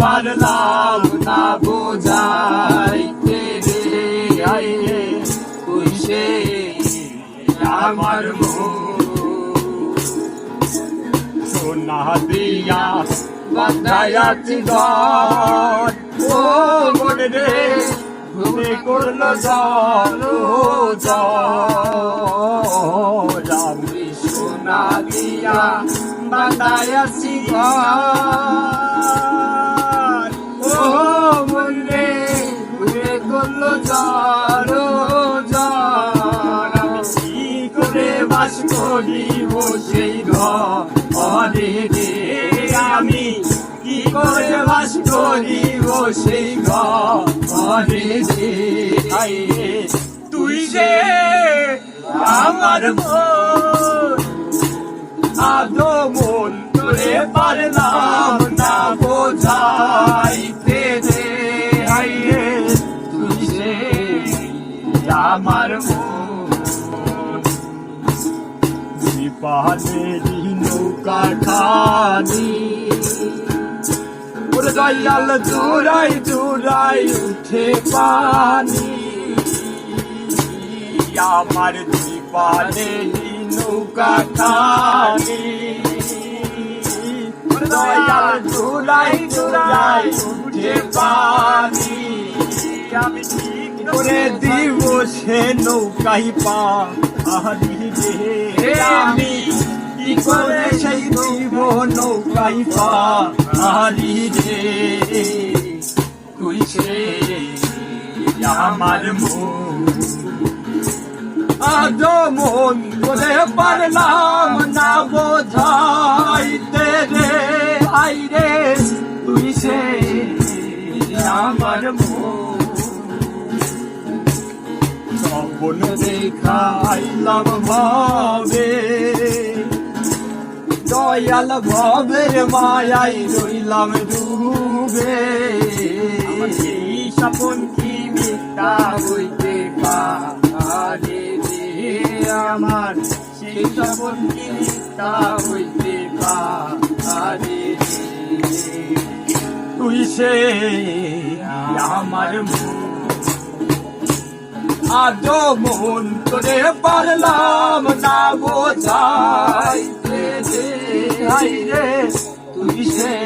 পারলাম না বোঝাইতে রে তুই সে আমার সোনা দিয়া বান্ধায়াছি ঘর, ও মন রে, ঘুমে করল জল আমি সোনা দিয়া বান্ধায়াছি ঘর। বাস করিব সেই ঘরে আমি কি করে বাস করিব সেই ঘরে তুই যে আমার আদো মন পারলাম না রে তুই যে আমার মন বিপানেরি নৌকা খানি ওরে দয়াল জোড়াই জোড়াই উঠে পানি। আমার দীপানেরি নৌকা খানি দয়াল জোড়াই জোড়াই উঠে পানি। আমি ঠিক করে দিব সে নৌকাই পা। রে আমি কি করে সেই দিব নৌকাই পা রে। তুই সে আমার আজ মন করে পারলাম না বোঝাইতে রে। আই রে, তুই সে আমার মন স্বপ্ন দেখাইলাম ভাবে। দয়াল ভবের মায়াই রইলাম ডুবে। সেই স্বপন কি মিথ্যা হইতে পারে আমার সেই স্বপন কি মিথ্যা হইতে পারে তুই সে আমার আজো মন করে পারলাম না বোঝাইতে আই রে তুই সে